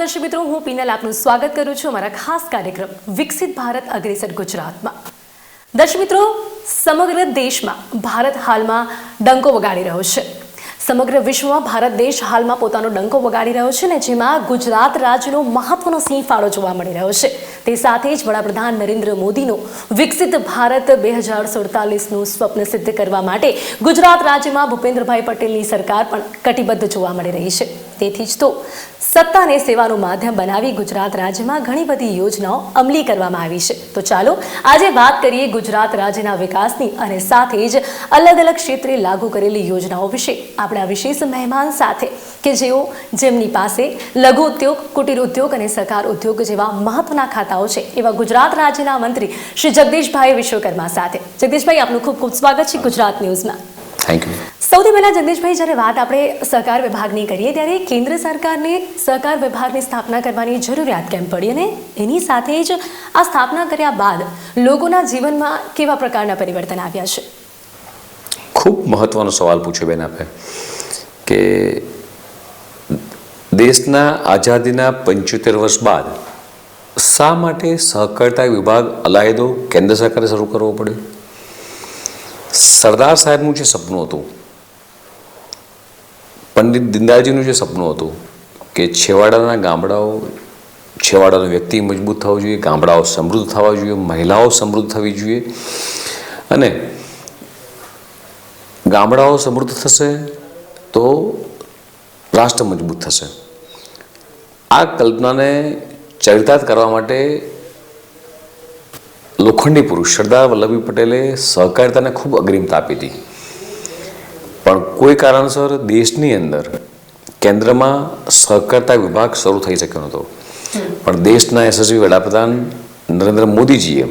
દર્શક મિત્રો, હું પીનલ આપનું સ્વાગત કરું છું અમારા ખાસ કાર્યક્રમ વિકસિત ભારત અગ્રેસર ગુજરાતમાં. દર્શક મિત્રો, સમગ્ર દેશમાં ભારત હાલમાં ડંકો વગાડી રહ્યો છે. સમગ્ર વિશ્વમાં ભારત દેશ હાલમાં પોતાનો ડંકો વગાડી રહ્યો છે ને જેમાં ગુજરાત રાજ્યનો મહત્વનો સિંહ ફાળો જોવા મળી રહ્યો છે. તે સાથે જ વડાપ્રધાન નરેન્દ્ર મોદીનું વિકસિત ભારત બે હજાર સુડતાલીસનું સ્વપ્ન સિદ્ધ કરવા માટે ગુજરાત રાજ્યમાં ભૂપેન્દ્રભાઈ પટેલની સરકાર પણ કટિબદ્ધ જોવા મળી રહી છે. તેથી જ તો સત્તાને સેવાનું માધ્યમ બનાવી ગુજરાત રાજ્યમાં ઘણી બધી યોજનાઓ અમલી કરવામાં આવી છે. તો ચાલો આજે વાત કરીએ ગુજરાત રાજ્યના વિકાસની અને સાથે જ અલગ અલગ ક્ષેત્રે લાગુ કરેલી યોજનાઓ વિશે. આપણા વિશેષ મહેમાન સાથે કે જેઓ જેમની પાસે લઘુ ઉદ્યોગ કુટીર ઉદ્યોગ અને સહકાર ઉદ્યોગ જેવા મહત્વના ખાતાઓ છે એવા ગુજરાત રાજ્યના મંત્રી શ્રી જગદીશભાઈ વિશ્વકર્મા સાથે. જગદીશભાઈ આપનું ખૂબ ખૂબ સ્વાગત છે ગુજરાત ન્યૂઝમાં. થેન્ક યુ સૌથી પહેલા જગદીશભાઈ જ્યારે વાત આપણે સહકાર વિભાગની કરીએ ત્યારે કેન્દ્ર સરકારને સહકાર વિભાગની સ્થાપના કરવાની જરૂરિયાત કેમ પડી અને એની સાથે જ આ સ્થાપના કર્યા બાદ લોકોના જીવનમાં કેવા પ્રકારના પરિવર્તન આવ્યા છે? ખૂબ મહત્વનો સવાલ પૂછ્યો બેન આપે કે દેશના આઝાદીના પંચોતેર વર્ષ બાદ શા માટે સહકારિતા વિભાગ અલાયદો કેન્દ્ર સરકારે શરૂ કરવો પડ્યો? સરદાર સાહેબનું જે સપનું હતું, પંડિત દિંદાજીનું જે સપનું હતું કે છેવાડાના ગામડાઓ, છેવાડાનો વ્યક્તિ મજબૂત થવો જોઈએ, ગામડાઓ સમૃદ્ધ થવા જોઈએ, મહિલાઓ સમૃદ્ધ થવી જોઈએ અને ગામડાઓ સમૃદ્ધ થશે તો રાષ્ટ્ર મજબૂત થશે. આ કલ્પનાને ચરિતાર્થ કરવા માટે લોખંડી પુરુષ સરદાર વલ્લભભાઈ પટેલે સહકારિતાને ખૂબ અગ્રિમતા આપી હતી. પણ કોઈ કારણસર દેશની અંદર કેન્દ્રમાં સહકારિતા વિભાગ શરૂ થઈ શક્યો નહોતો. પણ દેશના યશસ્વી વડાપ્રધાન નરેન્દ્ર મોદીજીએ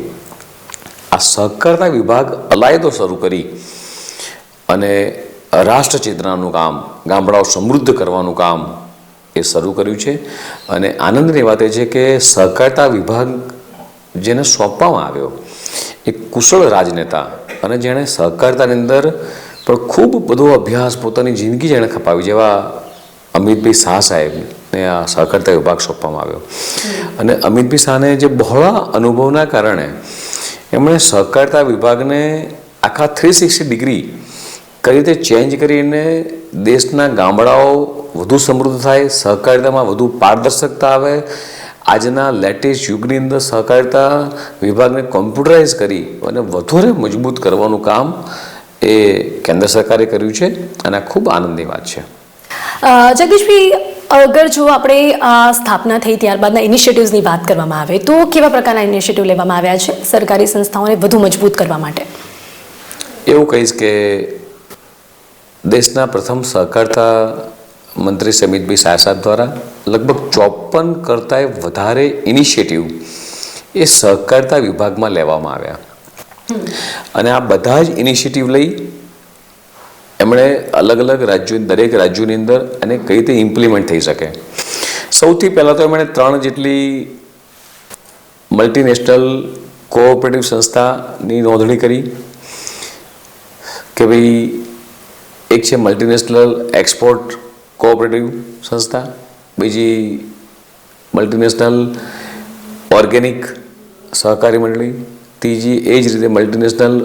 આ સહકારિતા વિભાગ અલાયદો શરૂ કરી અને રાષ્ટ્રચેતનાનું કામ ગામડાઓ સમૃદ્ધ કરવાનું કામ એ શરૂ કર્યું છે. અને આનંદની વાત એ છે કે સહકારિતા વિભાગ જેને સોંપવામાં આવ્યો એ કુશળ રાજનેતા અને જેણે સહકારિતાની અંદર પણ ખૂબ બધો અભ્યાસ પોતાની જિંદગી જેણે ખપાવી જેવા અમિતભાઈ શાહ સાહેબને આ સહકારિતા વિભાગ સોંપવામાં આવ્યો. અને અમિતભાઈ શાહને જે બહોળા અનુભવના કારણે એમણે સહકારિતા વિભાગને આખા થ્રી સિક્સટી ડિગ્રી કઈ રીતે ચેન્જ કરીને દેશના ગામડાઓ વધુ સમૃદ્ધ થાય સહકારિતામાં વધુ પારદર્શકતા આવે આજના લેટેસ્ટ યુગની અંદર સહકારિતા વિભાગને કોમ્પ્યુટરાઇઝ કરી અને વધુને મજબૂત કરવાનું કામ એ કેન્દ્ર સરકારે કર્યું છે અને આ ખૂબ આનંદની વાત છે. જગદીશભાઈ અગર જો આપણે આ સ્થાપના થઈ ત્યારબાદના ઇનિશિયેટિવ્સની વાત કરવામાં આવે તો કેવા પ્રકારના ઇનિશિયેટિવ લેવામાં આવ્યા છે સરકારી સંસ્થાઓને વધુ મજબૂત કરવા માટે? એવું કહીશ કે દેશના પ્રથમ સહકારતા મંત્રી સમિતભાઈ શાહ સાહેબ દ્વારા. લગભગ ચોપન કરતાંય વધારે ઇનિશિયેટિવ એ સહકારતા વિભાગમાં લેવામાં આવ્યા. અને આ બધા જ ઇનિશિયેટિવ લઈ એમણે અલગ અલગ રાજ્યો દરેક રાજ્યોની અંદર અને કઈ રીતે ઇમ્પ્લિમેન્ટ થઈ શકે. સૌથી પહેલાં તો એમણે ત્રણ જેટલી મલ્ટીનેશનલ કોઓપરેટિવ સંસ્થાની નોંધણી કરી કે ભાઈ એક છે મલ્ટીનેશનલ એક્સપોર્ટ કોઓપરેટિવ સંસ્થા, બીજી મલ્ટીનેશનલ ઓર્ગેનિક સહકારી મંડળી, ત્રીજી એ જ રીતે મલ્ટીનેશનલ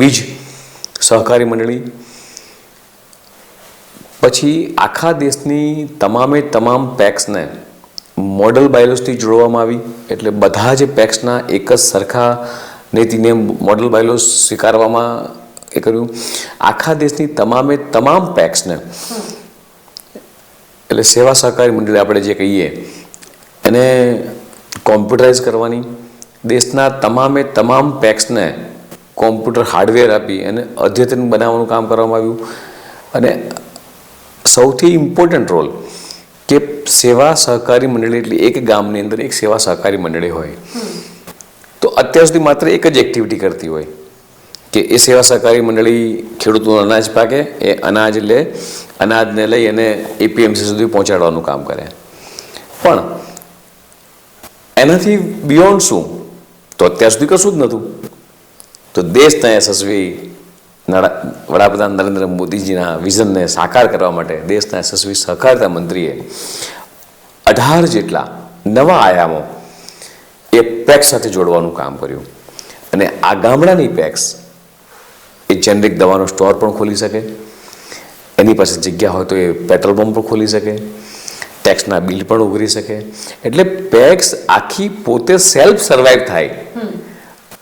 બીજ સહકારી મંડળી. પછી આખા દેશની તમામે તમામ પેક્સને મોડલ બાયલોસથી જોડવામાં આવી, એટલે બધા જ પેક્સના એક જ સરખા નીતિને મોડલ બાયલોસ સ્વીકારવામાં એ કર્યું. આખા દેશની તમામે તમામ પેક્સને એટલે સેવા સહકારી મંડળી આપણે જે કહીએ એને કોમ્પ્યુટરાઇઝ કરવાની દેશના તમામે તમામ પેક્સને કોમ્પ્યુટર હાર્ડવેર આપી અને અદ્યતન બનાવવાનું કામ કરવામાં આવ્યું. અને સૌથી ઇમ્પોર્ટન્ટ રોલ કે સેવા સહકારી મંડળી એટલે એક ગામની અંદર એક સેવા સહકારી મંડળી હોય. તો અત્યાર સુધી માત્ર એક જ એક્ટિવિટી કરતી હોય. કે એ સેવા સહકારી મંડળી ખેડૂતોનું અનાજ પાકે, એ અનાજ લે, અનાજને લઈ અને એપીએમસી સુધી પહોંચાડવાનું કામ કરે. પણ એનાથી બિયોન્ડ શું? તો અત્યાર સુધી કશું જ નહોતું. તો દેશના યશસ્વી વડાપ્રધાન નરેન્દ્ર મોદીજીના વિઝનને સાકાર કરવા માટે દેશના યશસ્વી સહકારિતા મંત્રીએ અઢાર જેટલા નવા આયામો એ પેક્સ સાથે જોડવાનું કામ કર્યું. અને આ ગામડાની પેક્સ એ જેનરિક દવાનો સ્ટોર પણ ખોલી શકે. એની પાસે જગ્યા હોય તો એ પેટ્રોલ પંપ પણ ખોલી શકે. ટેક્સના બિલ પણ ઉઘરી શકે. એટલે પેક્સ આખી પોતે સેલ્ફ સર્વાઈવ થાય.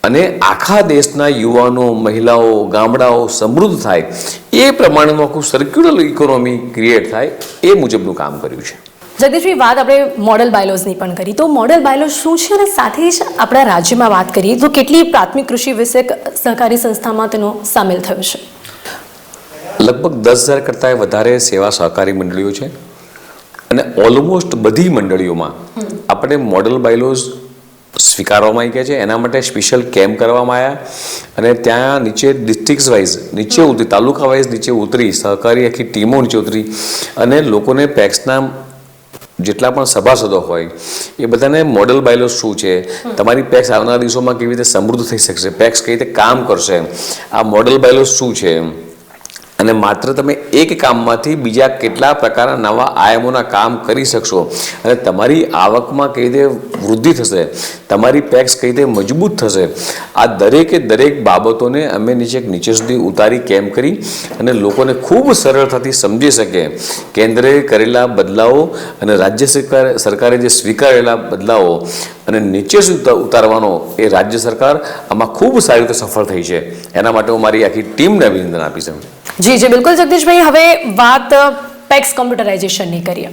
અને આખા દેશના યુવાનો મહિલાઓ ગામડાઓ સમૃદ્ધ થાય. એ પ્રમાણેનું આખું સર્ક્યુલર ઇકોનોમી ક્રિએટ થાય એ મુજબનું કામ કર્યું છે. જગદીશભાઈ વાત આપણે મોડલ બાયલોઝની પણ કરી. તો મોડલ બાયલોઝ શું છે અને સાથે જ આપણા રાજ્યમાં વાત કરીએ તો કેટલી પ્રાથમિક કૃષિ વિષયક સહકારી સંસ્થામાં તેનો સામેલ થયો છે? લગભગ દસ હજાર કરતાં વધારે સેવા સહકારી મંડળીઓ છે. અને ઓલમોસ્ટ બધી મંડળીઓમાં આપણે મોડલ બાયલોઝ સ્વીકારવામાં આવી ગયા છે. એના માટે સ્પેશિયલ કેમ્પ કરવામાં આવ્યા અને ત્યાં નીચે ડિસ્ટ્રિક્ટ વાઇઝ નીચે ઉતરી તાલુકા વાઇઝ નીચે ઉતરી સહકારી આખી ટીમો નીચે ઉતરી અને લોકોને પેક્સના જેટલા પણ સભાસદો હોય, એ બધાને મોડલ બાયલો શું છે, તમારી પેક્સ આવનારા દિવસોમાં કેવી રીતે સમૃદ્ધ થઈ શકશે પેક્સ કઈ રીતે કામ કરશે, આ મોડલ બાયલો શું છે અને માત્ર તમે એક કામમાંથી બીજા કેટલા પ્રકારના નવા આયામોના કામ કરી શકશો. અને તમારી આવકમાં કઈ રીતે વૃદ્ધિ થશે, તમારી પેક્સ કઈ રીતે મજબૂત થશે, આ દરેકે દરેક બાબતોને અમે નીચે નીચે સુધી ઉતારી કેમ કરી અને લોકોને ખૂબ સરળતાથી સમજી શકે. કેન્દ્રે કરેલા બદલાવો અને રાજ્ય સરકાર, સરકારે જે સ્વીકારેલા બદલાવો અને નીચે સુધી ઉતારવાનો એ રાજ્ય સરકાર આમાં ખૂબ સારી રીતે સફળ થઈ છે. એના માટે હું મારી આખી ટીમને અભિનંદન આપીશ જી જી બિલકુલ જગદીશભાઈ. હવે વાત પેક્સ કોમ્પ્યુટરાઇઝેશનની કરીએ.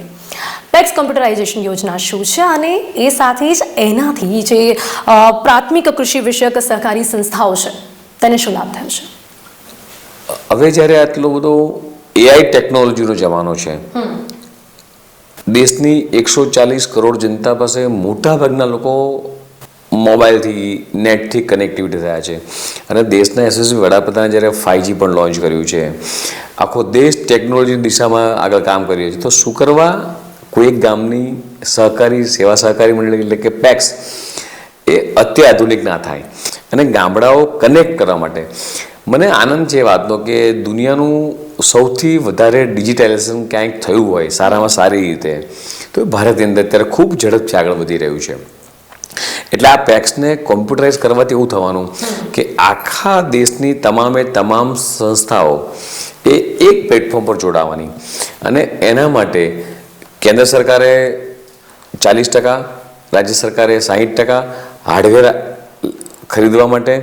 પેક્સ કોમ્પ્યુટરાઇઝેશન યોજના શું છે અને એ સાથે જ એનાથી જે પ્રાથમિક કૃષિ વિષયક સહકારી સંસ્થાઓ છે તેને શું લાભ થયો છે? હવે જ્યારે આટલો બધો એઆઈ ટેકનોલોજીનો જમાનો છે દેશની એકસો ચાલીસ કરોડ જનતા પાસે મોટાભાગના લોકો મોબાઈલથી નેટથી કનેક્ટિવિટી થયા છે. અને દેશના યશસ્વી વડાપ્રધાને જ્યારે ફાઇવજી પણ લોન્ચ કર્યું છે, આખો દેશ ટેકનોલોજી દિશામાં આગળ કામ કરી રહ્યો છે. તો શું કરવા? કોઈ ગામની સહકારી, સેવા સહકારી મંડળી એટલે કે પેક્સ એ અત્યાધુનિક ના થાય અને ગામડાઓ કનેક્ટ કરવા માટે. મને આનંદ છે વાતનો કે દુનિયાનું સૌથી વધારે ડિજિટાઇઝેશન ક્યાંક થયું હોય, સારામાં સારી રીતે, તો ભારતની અંદર અત્યારે ખૂબ ઝડપથી આગળ વધી રહ્યું છે. એટલે આ પેક્સને કોમ્પ્યુટરાઇઝ કરવાથી એવું થવાનું કે આખા દેશની તમામે તમામ સંસ્થાઓ એ એક પ્લેટફોર્મ પર જોડાવાની. અને એના માટે કેન્દ્ર સરકારે ચાલીસ ટકા, રાજ્ય સરકારે સાહીઠ ટકા હાર્ડવેર ખરીદવા માટે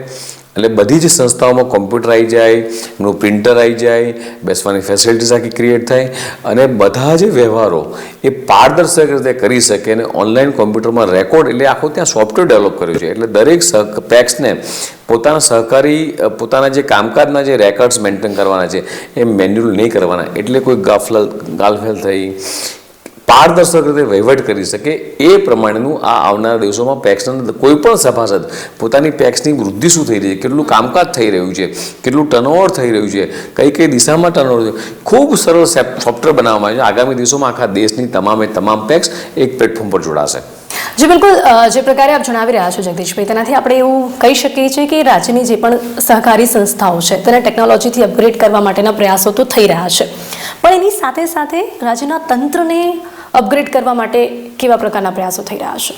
એટલે બધી જ સંસ્થાઓમાં કોમ્પ્યુટર આવી જાય એનું પ્રિન્ટર આવી જાય, બેસવાની ફેસિલિટીઝ આખી ક્રિએટ થાય અને બધા જ વ્યવહારો એ પારદર્શક રીતે કરી શકે અને ઓનલાઈન કોમ્પ્યુટરમાં રેકોર્ડ એટલે આખું ત્યાં સોફ્ટવેર ડેવલપ કર્યું છે. એટલે દરેક પેક્સને પોતાના સહકારી પોતાના જે કામકાજના જે રેકોર્ડ્સ મેન્ટેન કરવાના છે, એ મેન્યુઅલ નહીં કરવાના. એટલે કોઈ ગાફલ ગાલફેલ થઈ પારદર્શક રીતે વહીવટ કરી શકે એ પ્રમાણેનું આ આવનારા દિવસોમાં પેક્સના કોઈ પણ સભાસદ પોતાની પેક્સની વૃદ્ધિ શું થઈ રહી છે, કેટલું કામકાજ થઈ રહ્યું છે, કેટલું ટર્નઓવર થઈ રહ્યું છે, કઈ કઈ દિશામાં ટર્નઓવર છે, ખૂબ સરળ સોફ્ટવેર બનાવવામાં આવ્યું છે. આગામી દિવસોમાં આખા દેશની તમામે તમામ પેક્સ એક પ્લેટફોર્મ પર જોડાશે. જે, બિલકુલ જે પ્રકારે આપ જણાવી રહ્યા છો જગદીશભાઈ, તેનાથી આપણે એવું કહી શકીએ છીએ કે રાજ્યની જે પણ સહકારી સંસ્થાઓ છે, તેને ટેકનોલોજીથી અપગ્રેડ કરવા માટેના પ્રયાસો તો થઈ રહ્યા છે. પણ એની સાથે સાથે રાજ્યના તંત્રને અપગ્રેડ કરવા માટે કેવા પ્રકારના પ્રયાસો થઈ રહ્યા છે?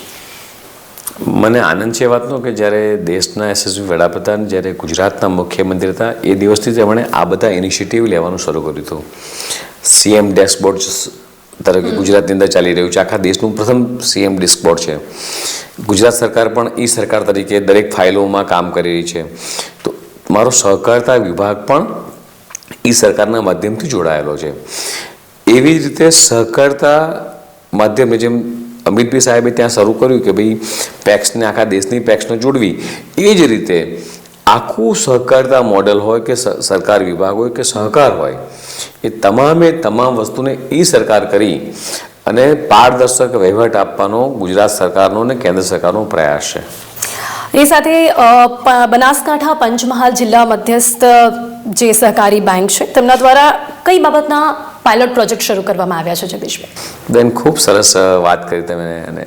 મને આનંદ છે વાતનો કે જ્યારે દેશના યશસ્વી વડાપ્રધાન, જ્યારે ગુજરાતના મુખ્યમંત્રી હતા, એ દિવસથી તેમણે આ બધા ઇનિશિયેટિવ લેવાનું શરૂ કર્યું હતું. સીએમ ડેશબોર્ડ તરીકે ગુજરાતની અંદર ચાલી રહ્યું છે. આખા દેશનું પ્રથમ સીએમ ડેશબોર્ડ છે. ગુજરાત સરકાર પણ ઈ સરકાર તરીકે દરેક ફાઇલોમાં કામ કરી રહી છે. તો મારો સહકારતા વિભાગ પણ ઈ સરકારના માધ્યમથી જોડાયેલો છે. એવી જ રીતે સહકારતા માધ્યમે જેમ અમિતભાઈ સાહેબે ત્યાં શરૂ કર્યું કે ભાઈ પેક્સને આખા દેશની પેક્સને જોડવી, એ જ રીતે આખું સહકારતા મોડેલ હોય કે સરકાર વિભાગ હોય કે સહકાર હોય, એ તમામે તમામ વસ્તુને એ સરકાર કરી અને પારદર્શક વહીવટ આપવાનો ગુજરાત સરકારનો અને કેન્દ્ર સરકારનો પ્રયાસ છે. એ સાથે બનાસકાંઠા, પંચમહાલ જિલ્લા મધ્યસ્થ જે સહકારી બેંક છે, તેમના દ્વારા કઈ બાબતના પાયલોટ પ્રોજેક્ટ શરૂ કરવામાં આવ્યા છે જગદીશભાઈ. બેન ખૂબ સરસ વાત કરી તમે અને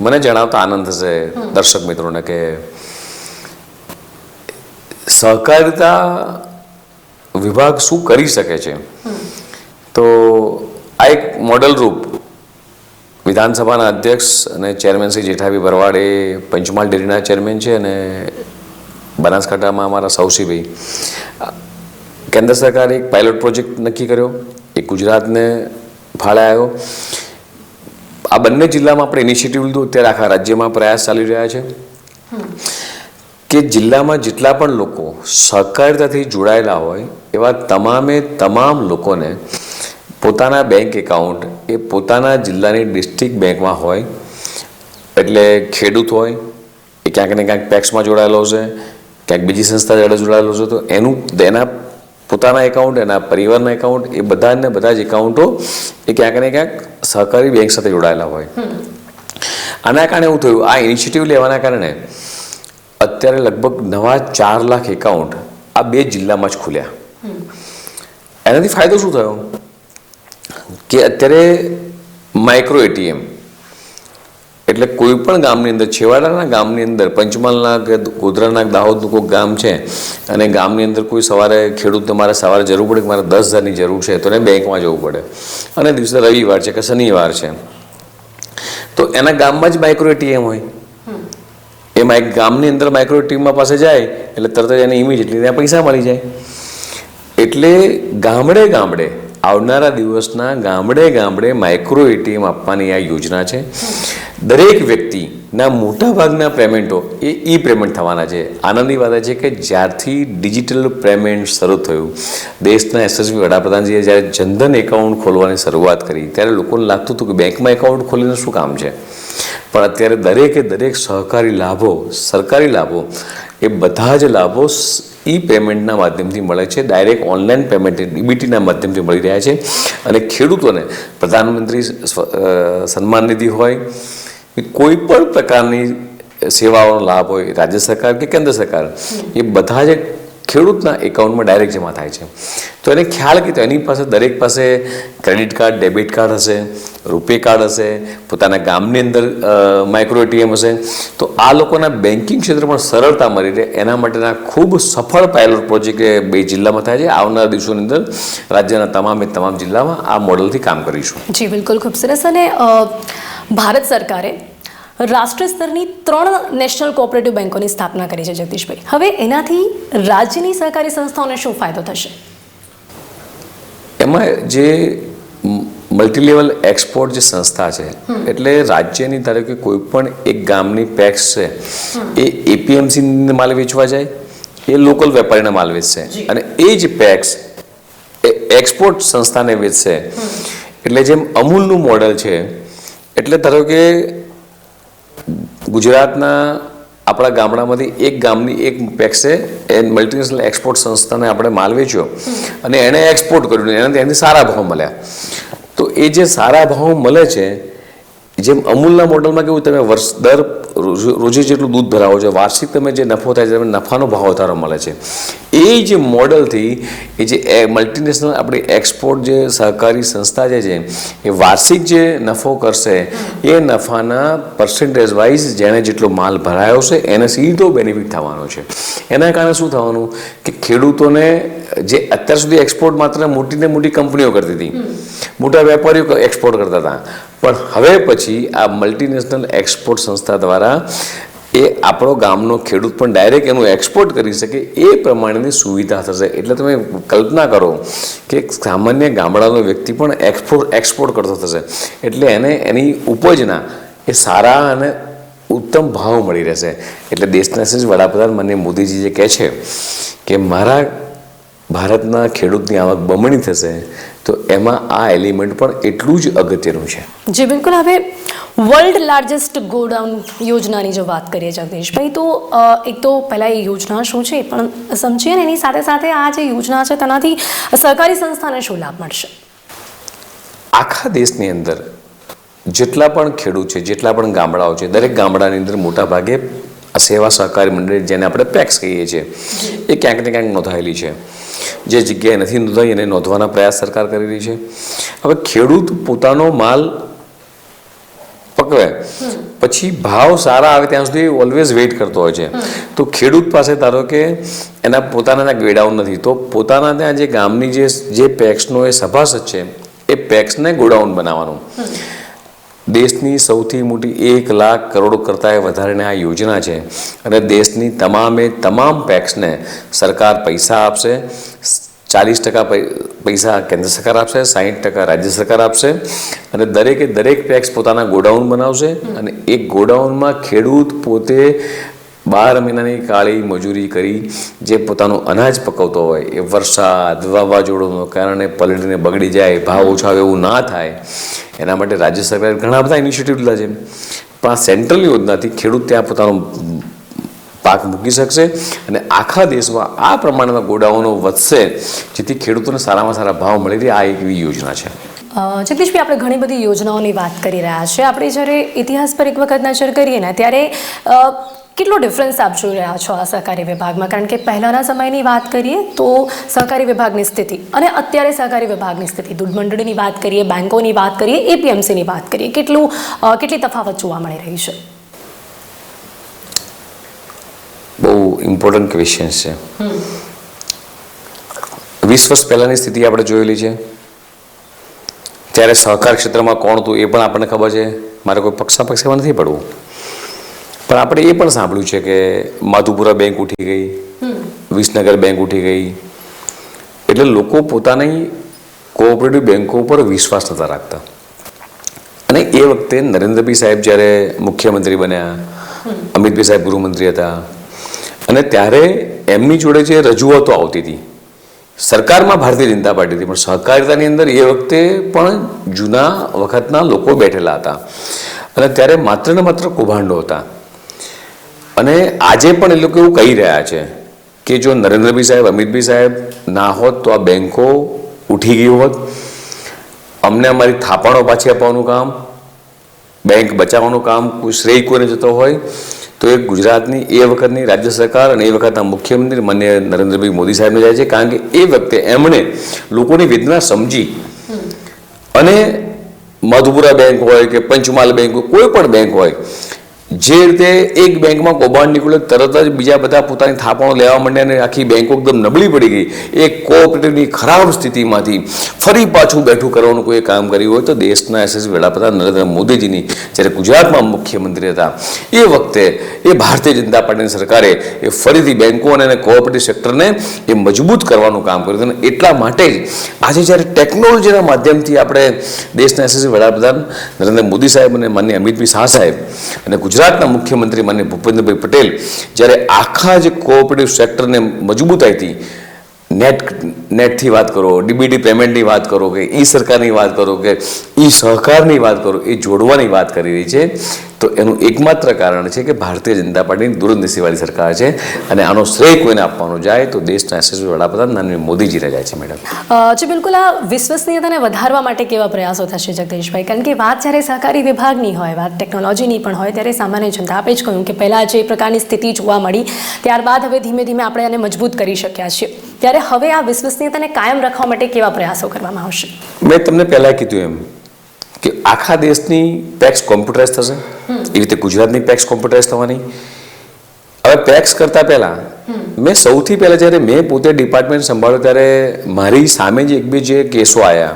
મને જણાવતો આનંદ થશે દર્શક મિત્રોને કે સહકારિતા વિભાગ શું કરી શકે છે? તો આ એક મોડલ રૂપ વિધાનસભાના અધ્યક્ષ અને ચેરમેન શ્રી જેઠાભી ભરવાડ એ પંચમહાલ ડેરીના ચેરમેન છે અને બનાસકાંઠામાં અમારા સૌસીભાઈ કેન્દ્ર સરકારે એક પાયલોટ પ્રોજેક્ટ નક્કી કર્યો. એ ગુજરાતને ફાળે આવ્યો આ બંને જિલ્લામાં આપણે ઇનિશિયેટિવ લીધું. અત્યારે આખા રાજ્યમાં પ્રયાસ ચાલી રહ્યા છે. કે જિલ્લામાં જેટલા પણ લોકો સહકારિતાથી જોડાયેલા હોય, એવા તમામે તમામ લોકોને પોતાના બેંક એકાઉન્ટ એ પોતાના જિલ્લાની ડિસ્ટ્રિક્ટ બેંકમાં હોય, એટલે ખેડૂત હોય, એ ક્યાંક ને ક્યાંક પેક્સમાં જોડાયેલો છે ક્યાંક બીજી સંસ્થા જોડે જોડાયેલો છે તો એનું, એના પોતાના એકાઉન્ટ એના પરિવારના એકાઉન્ટ એ બધાને બધા જ એકાઉન્ટો એ ક્યાંક ને ક્યાંક સહકારી બેંક સાથે જોડાયેલા હોય. આના કારણે એવું થયું આ ઇનિશિયેટિવ લેવાના કારણે અત્યારે લગભગ નવા ચાર લાખ એકાઉન્ટ આ બે જિલ્લામાં જ ખુલ્યા. એનાથી ફાયદો શું થયો? કે અત્યારે માઇક્રો એટીએમ એટલે કોઈ પણ ગામની અંદર છેવાડાના ગામની અંદર પંચમહાલના કે ગોધરાના દાહોદનું કોઈ ગામ છે અને ગામની અંદર કોઈ સવારે ખેડૂતને મારે સવારે જરૂર પડે કે મારે દસ હજારની જરૂર છે તો એને બેંકમાં જવું પડે. અને દિવસે રવિવાર છે કે શનિવાર છે. તો એના ગામમાં જ માઇક્રો એટીએમ હોય. એ માઇક ગામની અંદર માઇક્રો એટીએમમાં પાસે જાય એટલે તરત જ એને ઇમિડિયેટલી ત્યાં પૈસા મળી જાય. એટલે ગામડે ગામડે આવનારા દિવસના ગામડે ગામડે માઇક્રો એટીએમ આપવાની આ યોજના છે. દરેક વ્યક્તિના મોટા ભાગના પેમેન્ટો એ ઈ પેમેન્ટ થવાના છે. આનંદની વાત છે કે જ્યારથી ડિજિટલ પેમેન્ટ શરૂ થયું, દેશના એસએસબી વડાપ્રધાનજીએ જ્યારે જનધન એકાઉન્ટ ખોલવાની શરૂઆત કરી, ત્યારે લોકોને લાગતું હતું કે બેંકમાં એકાઉન્ટ ખોલીને શું કામ છે? પણ અત્યારે દરેકે દરેક સહકારી લાભો, સરકારી લાભો, એ બધા જ લાભો ઈ પેમેન્ટના માધ્યમથી મળે છે. ડાયરેક્ટ ઓનલાઈન પેમેન્ટ ડીબીટીના માધ્યમથી મળી રહ્યા છે. અને ખેડૂતોને પ્રધાનમંત્રી સન્માન નિધિ હોય કોઈ પણ પ્રકારની સેવાઓનો લાભ હોય, રાજ્ય સરકાર કે કેન્દ્ર સરકાર, એ બધા જ ખેડૂતના એકાઉન્ટમાં ડાયરેક્ટ જમા થાય છે. તો એને ખ્યાલ કે એની પાસે દરેક પાસે ક્રેડિટ કાર્ડ, ડેબિટ કાર્ડ હશે, રૂપે કાર્ડ હશે, પોતાના ગામની અંદર માઇક્રો એટીએમ હશે. તો આ લોકોના બેન્કિંગ પણ સરળતા મળી રહે. એના માટેના ખૂબ સફળ પાયલોટ પ્રોજેક્ટ એ બે જિલ્લામાં થાય છે. આવનારા દિવસોની અંદર રાજ્યના તમામે તમામ જિલ્લામાં આ મોડલથી કામ કરીશું. જી, બિલકુલ. ખૂબ સરસ. અને ભારત સરકારે રાષ્ટ્રીય સ્તરની ત્રણ નેશનલ કોઓપરેટિવ બેન્કોની સ્થાપના કરી છે જગદીશભાઈ. હવે એનાથી રાજ્યની સહકારી સંસ્થાઓને શું ફાયદો થશે? એમાં જે મલ્ટીલેવલ એક્સપોર્ટ જે સંસ્થા છે એટલે રાજ્યની ધારો કે કોઈ પણ એક ગામની પેક્સ છે એ એપીએમસીને માલ વેચવા જાય એ લોકલ વેપારીને માલ વેચશે. અને એ જ પેક્સ એક્સપોર્ટ સંસ્થાને વેચશે. એટલે જેમ અમૂલનું મોડલ છે એટલે ધારો કે ગુજરાતના આપણા ગામડામાંથી એક ગામની એક પેક્સે એ મલ્ટીનેશનલ એક્સપોર્ટ સંસ્થાને આપણે માલ વેચ્યો. અને એણે એક્સપોર્ટ કર્યું ને એને સારા ભાવ મળ્યા. તો એ જે સારા ભાવ મળે છે જેમ અમૂલના મોડલમાં કેવું તમે વર્ષ દર રોજે જેટલું દૂધ ભરાવો છો વાર્ષિક તમે જે નફો થાય છે તમે નફાનો ભાવ વધારો મળે છે. એ જે મોડલથી એ જે એ મલ્ટીનેશનલ આપણી એક્સપોર્ટ જે સહકારી સંસ્થા જે છે એ વાર્ષિક જે નફો કરશે એ નફાના પર્સન્ટેજ વાઇઝ જેણે જેટલો માલ ભરાયો છે એને સીધો બેનિફિટ થવાનો છે. એના કારણે શું થવાનું? કે ખેડૂતોને જે અત્યાર સુધી એક્સપોર્ટ માત્ર મોટી ને મોટી કંપનીઓ કરતી હતી. મોટા વેપારીઓ એક્સપોર્ટ કરતા હતા. પણ હવે પછી આ મલ્ટીનેશનલ એક્સપોર્ટ સંસ્થા દ્વારા એ આપણો ગામનો ખેડૂત પણ ડાયરેક્ટ એનું એક્સપોર્ટ કરી શકે એ પ્રમાણેની સુવિધા થશે. એટલે તમે કલ્પના કરો કે સામાન્ય ગામડાનો વ્યક્તિ પણ એક્સપોર્ટ એક્સપોર્ટ કરતો થશે. એટલે એને એની ઉપજના એ સારા અને ઉત્તમ ભાવ મળી રહેશે. એટલે દેશના શ્રી વડાપ્રધાન મને મોદીજી જે કહે છે કે, મારા ભારતના ખેડૂતની આવક બમણી થશે તો એમાં આ એલિમેન્ટ પણ એટલું જ અગત્યનું છે. જી બિલકુલ. હવે વર્લ્ડ લાર્જેસ્ટ ગોડાઉન યોજનાની જો વાત કરીએ જગદીશભાઈ તો એક તો પહેલાં એ યોજના શું છે એ પણ સમજીએ ને એની સાથે સાથે આ જે યોજના છે તેનાથી સરકારી સંસ્થાને શું લાભ મળશે? આખા દેશની અંદર જેટલા પણ ખેડૂત છે જેટલા પણ ગામડાઓ છે દરેક ગામડાની અંદર મોટા ભાગે સેવા સહકારી મંડળી જેને આપણે પેક્સ કહીએ છીએ, એ ક્યાંક ને ક્યાંક નોંધાયેલી છે. જે જગ્યાએ નથી નોંધાઈ એને નોંધવાના પ્રયાસ સરકાર કરી રહી છે. હવે ખેડૂત પોતાનો માલ પકવે, પછી ભાવ સારા આવે ત્યાં સુધી ઓલવેઝ વેઇટ કરતો હોય છે. તો ખેડૂત પાસે ધારો કે એના પોતાના ત્યાં ગોડાઉન નથી, તો પોતાના ત્યાં જે ગામની જે જે પેક્સનો એ સભાસદ છે, એ પેક્સને ગોડાઉન બનાવવાનું. દેશની સૌથી મોટી એક લાખ કરોડ કરતાંય વધારેની આ યોજના છે. અને દેશની તમામે તમામ પેક્સને સરકાર પૈસા આપશે, ચાલીસ ટકા પૈસા કેન્દ્ર સરકાર આપશે, સાહીઠ ટકા રાજ્ય સરકાર આપશે. અને દરેકે દરેક પેક્સ પોતાના ગોડાઉન બનાવશે અને એક ગોડાઉનમાં ખેડૂત પોતે બાર મહિનાની કાળી મજૂરી કરી જે પોતાનું અનાજ પકવતો હોય, એ વરસાદ, વાવાઝોડોનો કારણે પલળીને બગડી જાય, ભાવ ઓછા આવે એવું ના થાય, એના માટે રાજ્ય સરકારે ઘણા બધા ઇનિશિયેટિવ લીધા છે. પણ સેન્ટ્રલ યોજનાથી ખેડૂત ત્યાં પોતાનો પાક મૂકી શકશે અને આખા દેશમાં આ પ્રમાણના ગોડાઉનો વધશે, જેથી ખેડૂતોને સારામાં સારા ભાવ મળી રહે, આ એક એવી યોજના છે. જગદીશભાઈ, આપણે ઘણી બધી યોજનાઓની વાત કરી રહ્યા છે. આપણે જ્યારે ઇતિહાસ પર એક વખત નજર કરીએ ને, ત્યારે કેટલો ડિફરન્સ આપ જોઈ રહ્યા છો આ સહકારી વિભાગમાં? કારણ કે પહેલાંના સમયની વાત કરીએ તો સહકારી વિભાગની સ્થિતિ અને અત્યારે સહકારી વિભાગની સ્થિતિ. દૂધ મંડળીની વાત કરીએ બેંકોની વાત કરીએ એપીએમસીની વાત કરીએ કેટલું કેટલી તફાવત જોવા મળી રહી છે? બહુ ઇમ્પોર્ટન્ટ ક્વેશ્ચન છે. વીસ વર્ષ પહેલાંની સ્થિતિ આપણે જોયેલી છે. ત્યારે સહકાર ક્ષેત્રમાં કોણ હતું એ પણ આપણને ખબર છે. મારે કોઈ પક્ષાપક્ષમાં નથી પડવું. પણ આપણે એ પણ સાંભળ્યું છે કે માધુપુરા બેંક ઉઠી ગઈ વિસનગર બેંક ઉઠી ગઈ. એટલે લોકો પોતાની કોઓપરેટિવ બેંકો ઉપર વિશ્વાસ નતા રાખતા. અને એ વખતે નરેન્દ્રભાઈ સાહેબ જ્યારે મુખ્યમંત્રી બન્યા અમિતભાઈ સાહેબ ગૃહમંત્રી હતા અને ત્યારે એમની જોડે જે રજૂઆતો આવતી હતી સરકારમાં ભારતીય જનતા પાર્ટી હતી પણ સહકારિતાની અંદર એ વખતે પણ જૂના વખતના લોકો બેઠેલા હતા. અને ત્યારે માત્ર ને માત્ર કૌભાંડો હતા. અને આજે પણ એ લોકો એવું કહી રહ્યા છે કે જો નરેન્દ્રભાઈ સાહેબ અમિતભાઈ સાહેબ ના હોત તો આ બેંકો ઉઠી ગઈ હોત. અમને અમારી થાપણો પાછી આપવાનું કામ બેંક બચાવવાનું કામ કોઈ શ્રેય કોઈને જતો હોય તો એ ગુજરાતની એ વખતની રાજ્ય સરકાર અને એ વખતના મુખ્યમંત્રી માન્ય નરેન્દ્રભાઈ મોદી સાહેબને જાય છે. કારણ કે એ વખતે એમણે લોકોની વેદના સમજી. અને મધુપુરા બેંક હોય કે પંચમહાલ બેંક હોય કોઈ પણ બેંક હોય જે રીતે એક બેંકમાં કૌભાંડ નીકળ્યો, તરત જ બીજા બધા પોતાની થાપણો લેવા માંડ્યા અને આખી બેંકો એકદમ નબળી પડી ગઈ. એ કોઓપરેટિવની ખરાબ સ્થિતિમાંથી ફરી પાછું બેઠું કરવાનું કોઈ કામ કર્યું હોય તો દેશના એસએસસી વડાપ્રધાન નરેન્દ્ર મોદીજીની, જ્યારે ગુજરાતમાં મુખ્યમંત્રી હતા. એ વખતે એ ભારતીય જનતા પાર્ટીની સરકારે એ ફરીથી બેંકો અને કોઓપરેટિવ સેક્ટરને એ મજબૂત કરવાનું કામ કર્યું હતું. અને એટલા માટે જ આજે જ્યારે ટેકનોલોજીના માધ્યમથી આપણે દેશના એસએસસી વડાપ્રધાન નરેન્દ્ર મોદી સાહેબ અને માન્ય અમિતભાઈ શાહ સાહેબ અને ગુજરાતના મુખ્યમંત્રી માન્ય ભૂપેન્દ્રભાઈ પટેલ જ્યારે આખા જે કોઓપરેટિવ સેક્ટરને મજબૂતાઈથી નેટ નેટથી વાત કરો ડીબીટી પેમેન્ટની વાત કરો કે ઈ સરકારની વાત કરો કે ઈ સહકારની વાત કરો, એ જોડવાની વાત કરી રહી છે. તો એનું એકમાત્ર કારણ છે કે ભારતીય જનતા પાર્ટીની દૂરંદેશીવાળી સરકાર છે અને આનો શ્રેય કોઈને આપવાનો જાય તો દેશના યશસ્વી વડાપ્રધાન નરેન્દ્ર મોદીજીને જાય છે મેડમ. જી બિલકુલ આ વિશ્વસનીયતાને વધારવા માટે કેવા પ્રયાસો થશે જગદીશભાઈ? કારણ કે વાત જ્યારે સહકારી વિભાગની હોય વાત ટેકનોલોજીની પણ હોય ત્યારે સામાન્ય જનતા આપે જ કહ્યું કે પહેલાં જે પ્રકારની સ્થિતિ જોવા મળી ત્યારબાદ હવે ધીમે ધીમે આપણે આને મજબૂત કરી શક્યા છીએ. ત્યારે હવે આ વિશ્વસનીયતાને કાયમ રાખવા માટે કેવા પ્રયાસો કરવામાં આવશે? મેં તમને પહેલાં કીધું એમ કે આખા દેશની પેક્સ કોમ્પ્યુટરાઇઝ થશે? એવી રીતે ગુજરાતની પેક્સ કોમ્પ્યુટરાઇઝ થવાની? હવે પેક્સ કરતા પહેલાં મેં સૌથી પહેલાં જ્યારે મેં પોતે ડિપાર્ટમેન્ટ સંભાળ્યો ત્યારે મારી સામે જે એક બે જે કેસો આવ્યા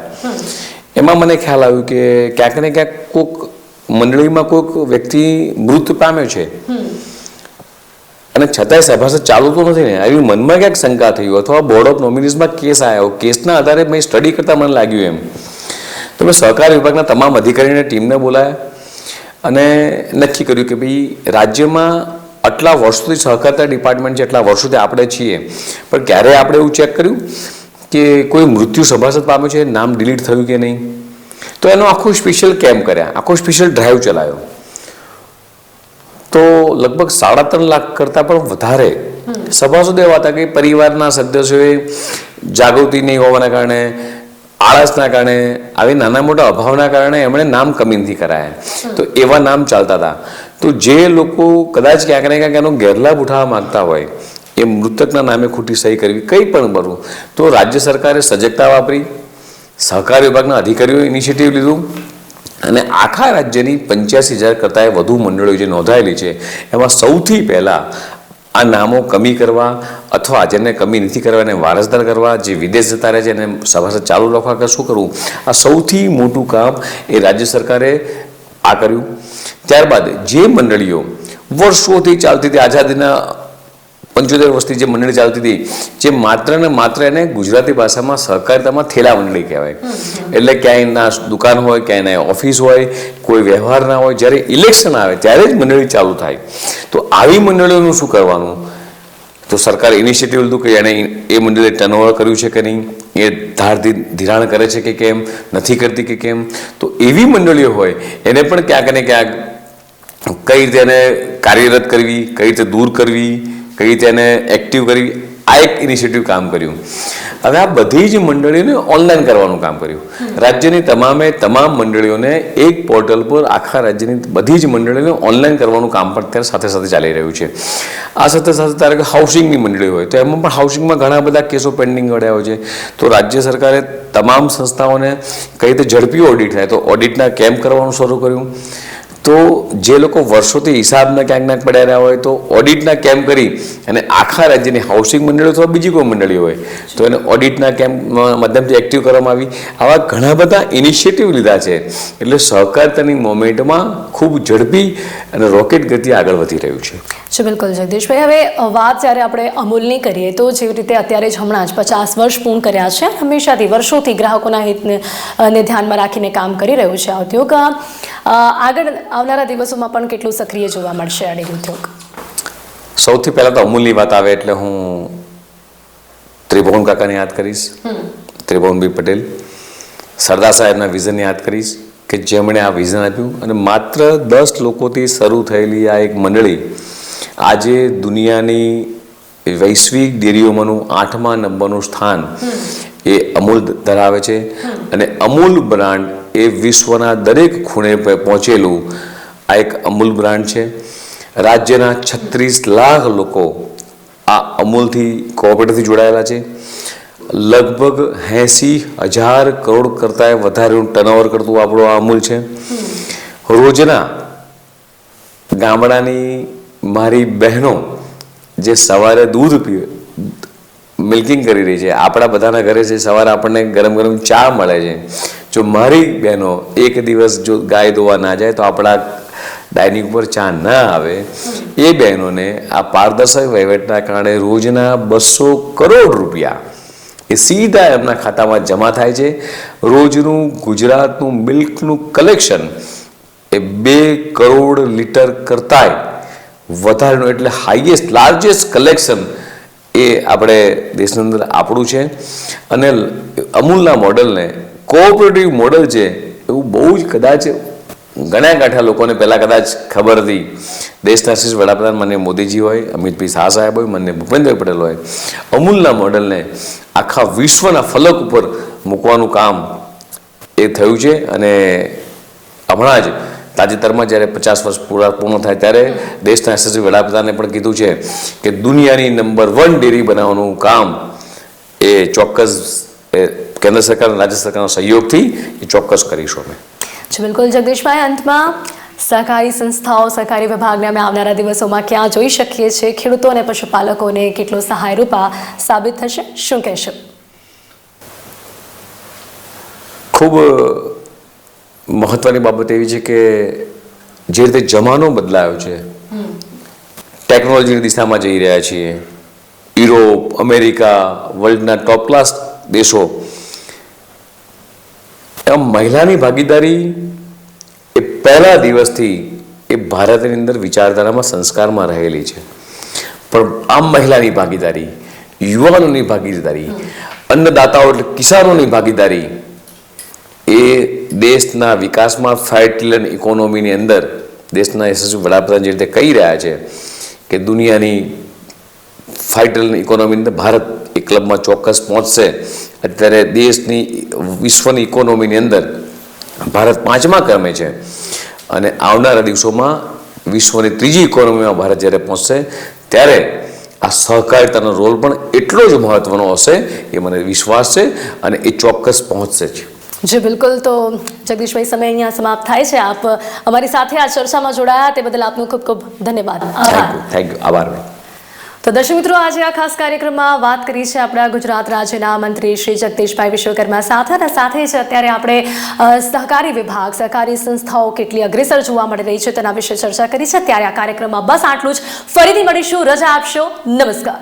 એમાં મને ખ્યાલ આવ્યું કે ક્યાંક ને ક્યાંક કોઈક મંડળીમાં કોઈક વ્યક્તિ મૃત્યુ પામ્યો છે. અને છતાંય સભાસદ ચાલુ તો નથી ને. આવી મનમાં ક્યાંક શંકા થઈ અથવા બોર્ડ ઓફ નોમિનીઝમાં કેસ આવ્યો કેસના આધારે મેં સ્ટડી કરતાં મને લાગ્યું એમ. તો મેં સહકાર વિભાગના તમામ અધિકારીને ટીમને બોલાયા અને નક્કી કર્યું કે ભાઈ રાજ્યમાં આટલા વર્ષોથી સહકારતા ડિપાર્ટમેન્ટ છે એટલા વર્ષોથી આપણે છીએ પણ ક્યારે આપણે એવું ચેક કર્યું કે કોઈ મૃત્યુ સભાસદ પામ્યું છે નામ ડિલીટ થયું કે નહીં? તો એનો આખો સ્પેશિયલ કેમ્પ કર્યા? આખો સ્પેશિયલ ડ્રાઈવ ચલાવ્યો તો લગભગ સાડા ત્રણ લાખ કરતાં પણ વધારે સભાસદો એવા હતા કે પરિવારના સદસ્યોએ જાગૃતિ નહીં હોવાના કારણે આળસના કારણે આવી નાના મોટા અભાવના કારણે એમણે નામ કમી કરાયા. તો એવા નામ ચાલતા હતા. તો જે લોકો કદાચ ક્યાંક ને ક્યાંક એનો ગેરલાભ ઉઠાવવા માંગતા હોય એ મૃતકના નામે ખોટી સહી કરવી કંઈ પણ બનવું તો રાજ્ય સરકારે સજગતા વાપરી સહકાર વિભાગના અધિકારીઓએ ઇનિશિયેટિવ લીધું અને આખા રાજ્યની પંચ્યાસી હજાર કરતાં વધુ મંડળીઓ જે નોંધાયેલી છે એમાં સૌથી પહેલાં આ નામો કમી કરવા અથવા જેને કમી નથી કરવા એને વારસદાર કરવા, જે વિદેશ જતા રહે છે એને સભાસદ ચાલુ રાખવા કે શું કરવું? આ સૌથી મોટું કામ એ રાજ્ય સરકારે આ કર્યું. ત્યારબાદ જે મંડળીઓ વર્ષોથી ચાલતી હતી આઝાદીના પંચોતેર વર્ષથી જે મંડળી ચાલતી હતી, જે માત્ર ને માત્ર એને ગુજરાતી ભાષામાં સહકારિતામાં થેલા મંડળી કહેવાય. એટલે ક્યાંય ના દુકાન હોય, ક્યાંય ના ઓફિસ હોય, કોઈ વ્યવહાર ના હોય, જ્યારે ઇલેક્શન આવે, ત્યારે જ મંડળી ચાલુ થાય. તો આવી મંડળીઓનું શું કરવાનું? તો સરકારે ઇનિશિયેટિવ લીધું કે એણે એ મંડળે ટર્નઓવર કર્યું છે કે નહીં? એ ધારથી ધિરાણ કરે છે કે કેમ? નથી કરતી કે કેમ? તો એવી મંડળીઓ હોય, એને પણ ક્યાંક ને ક્યાંક કઈ રીતે એને કાર્યરત કરવી, કઈ રીતે દૂર કરવી કઈ રીતે એને એક્ટિવ કરી, આ એક ઇનિશિયેટિવ કામ કર્યું. હવે આ બધી જ મંડળીઓને ઓનલાઈન કરવાનું કામ કર્યું. રાજ્યની તમામે તમામ મંડળીઓને એક પોર્ટલ પર આખા રાજ્યની બધી જ મંડળીઓને ઓનલાઈન કરવાનું કામ પણ અત્યારે સાથે સાથે ચાલી રહ્યું છે. આ સાથે સાથે કે હાઉસિંગની મંડળી હોય, તો એમાં પણ હાઉસિંગમાં ઘણા બધા કેસો પેન્ડિંગ પડ્યા હોય છે. તો રાજ્ય સરકારે તમામ સંસ્થાઓને કઈ રીતે ઝડપી ઓડિટ થાય, તો ઓડિટના કેમ્પ કરવાનું શરૂ કર્યું. તો જે લોકો વર્ષોથી હિસાબના ક્યાંક ના પડ્યા રહ્યા હોય તો ઓડિટના કેમ્પ કરી અને આખા રાજ્યની હાઉસિંગ મંડળીઓ અથવા બીજી કોઈ મંડળી હોય, તો એને ઓડિટના કેમ્પ માધ્યમથી એક્ટિવ કરવામાં આવી. આવા ઘણા બધા ઇનિશિયેટિવ લીધા છે. એટલે સહકારતાની મોમેન્ટમાં ખૂબ ઝડપી અને રોકેટ ગતિ આગળ વધી રહ્યું છે. છે બિલકુલ, જગદીશભાઈ. હવે વાત જ્યારે આપણે અમૂલની કરીએ, તો જેવી રીતે અત્યારે જ હમણાં જ પચાસ વર્ષ પૂર્ણ કર્યા છે, હંમેશાથી વર્ષોથી ગ્રાહકોના હિતને ધ્યાનમાં રાખીને કામ કરી રહ્યું છે આ ઉદ્યોગ આગળ આવનારા દિવસોમાં પણ કેટલું સક્રિય જોવા મળશે આ ડેરી ઉદ્યોગ? સૌથી પહેલાં તો અમૂલની વાત આવે એટલે હું ત્રિભુવન કાકાને યાદ કરીશ. ત્રિભુવનભાઈ પટેલ. સરદાર સાહેબના વિઝનને યાદ કરીશ કે જેમણે આ વિઝન આપ્યું અને માત્ર દસ લોકોથી શરૂ થયેલી આ એક મંડળી આજે દુનિયાની વૈશ્વિક ડેરીઓમાંનું આઠમા નંબરનું સ્થાન એ અમૂલ ધરાવે છે. અને અમૂલ બ્રાન્ડ એ વિશ્વના દરેક ખૂણે પહોંચેલું આ એક અમૂલ બ્રાન્ડ છે. રાજ્યના છત્રીસ લાખ લોકો આ અમૂલથી કોઓપરેટિવથી જોડાયેલા છે. લગભગ એંસી હજાર કરોડ કરતાં વધારેનું ટર્નઓવર કરતું આપણું આ અમૂલ છે. રોજના ગામડાની મારી બહેનો જે સવારે દૂધ પીવે, મિલ્કિંગ કરી રહી છે, આપણા બધાના ઘરે છે સવારે આપણને ગરમ ગરમ ચા મળે છે. જો મારી બહેનો એક દિવસ જો ગાય ધોવા ના જાય તો આપણા ડાઇનિંગ ઉપર ચા ના આવે, એ બહેનોને આ પારદર્શક વહીવટના કારણે રોજના બસો કરોડ રૂપિયા એ સીધા એમના ખાતામાં જમા થાય છે. રોજનું ગુજરાતનું મિલ્કનું કલેક્શન એ બે કરોડ લીટર કરતાંય વધારેનું એટલે હાઈએસ્ટ લાર્જેસ્ટ કલેક્શન એ આપણે દેશની અંદર આપણું છે. અને અમૂલના મોડલને કોઓપરેટિવ મોડલ છે એવું બહુ જ કદાચ ઘણા ગાંઠા લોકોને પહેલાં કદાચ ખબર હતી. દેશના શ્રેષ્ઠ વડાપ્રધાન મને મોદીજી હોય, અમિતભાઈ શાહ સાહેબ હોય મને ભૂપેન્દ્રભાઈ પટેલ હોય. અમૂલના મોડલને આખા વિશ્વના ફલક ઉપર મૂકવાનું કામ એ થયું છે. અને હમણાં જ તાજેતરમાં જ્યારે પચાસ વર્ષ પૂરા પૂર્ણ થાય ત્યારે દેશના યશસ્વી વડાપ્રધાને પણ કીધું છે કે દુનિયાની નંબર વન ડેરી બનાવવાનું કામ એ ચોક્કસ કેન્દ્ર સરકાર અને રાજ્ય સરકારના સહયોગથી એ ચોક્કસ કરીશું અમે. બિલકુલ. જગદીશભાઈ અંતમાં સહકારી સંસ્થાઓ સહકારી વિભાગને અમે આવનારા દિવસોમાં ક્યાં જોઈ શકીએ છીએ? ખેડૂતો અને પશુપાલકોને કેટલો સહાયરૂપ સાબિત થશે? શું કહેશો? ખૂબ મહત્વની બાબત એવી છે કે જે રીતે જમાનો બદલાયો છે ટેકનોલોજીની દિશામાં જઈ રહ્યા છીએ યુરોપ અમેરિકા વર્લ્ડના ટોપ ક્લાસ દેશો એમ મહિલાની ભાગીદારી એ પહેલા દિવસથી એ ભારતની અંદર વિચારધારામાં સંસ્કારમાં રહેલી છે. પણ આમ મહિલાની ભાગીદારી યુવાનોની ભાગીદારી અન્નદાતાઓ એટલે કિસાનોની ભાગીદારી એ દેશના વિકાસમાં ફાઇવ ટ્રિલિયન ઇકોનોમીની અંદર દેશના યશસ્વી વડાપ્રધાન જે રીતે કહી રહ્યા છે કે દુનિયાની ફાઇવ ટ્રિલિયન ઇકોનોમીની અંદર ભારત એ ક્લબમાં ચોક્કસ પહોંચશે. અત્યારે દેશની વિશ્વની ઇકોનોમીની અંદર ભારત પાંચમા ક્રમે છે. અને આવનારા દિવસોમાં વિશ્વની ત્રીજી ઇકોનોમીમાં ભારત જ્યારે પહોંચશે, ત્યારે આ સહકારિતાનો રોલ પણ એટલો જ મહત્વનો હશે, એ મને વિશ્વાસ છે અને એ ચોક્કસ પહોંચશે જ. જી બિલકુલ. તો જગદીશભાઈ સમય અહીંયા સમાપ્ત થાય છે. આપ અમારી સાથે આ ચર્ચામાં જોડાયા. તે બદલ આપનો ખૂબ ખૂબ ધન્યવાદ. આભાર. થેન્ક યુ આભાર તો દર્શક મિત્રો આજે આ ખાસ કાર્યક્રમમાં વાત કરી છે આપણા ગુજરાત રાજ્યના મંત્રી શ્રી જગદીશભાઈ વિશ્વકર્મા સાથે. અને સાથે જ અત્યારે આપણે સહકારી વિભાગ સહકારી સંસ્થાઓ કેટલી અગ્રેસર જોવા મળી રહી છે તેના વિશે ચર્ચા કરી છે. ત્યારે આ કાર્યક્રમમાં બસ આટલું જ. ફરીથી મળીશું. રજા આપશો. નમસ્કાર.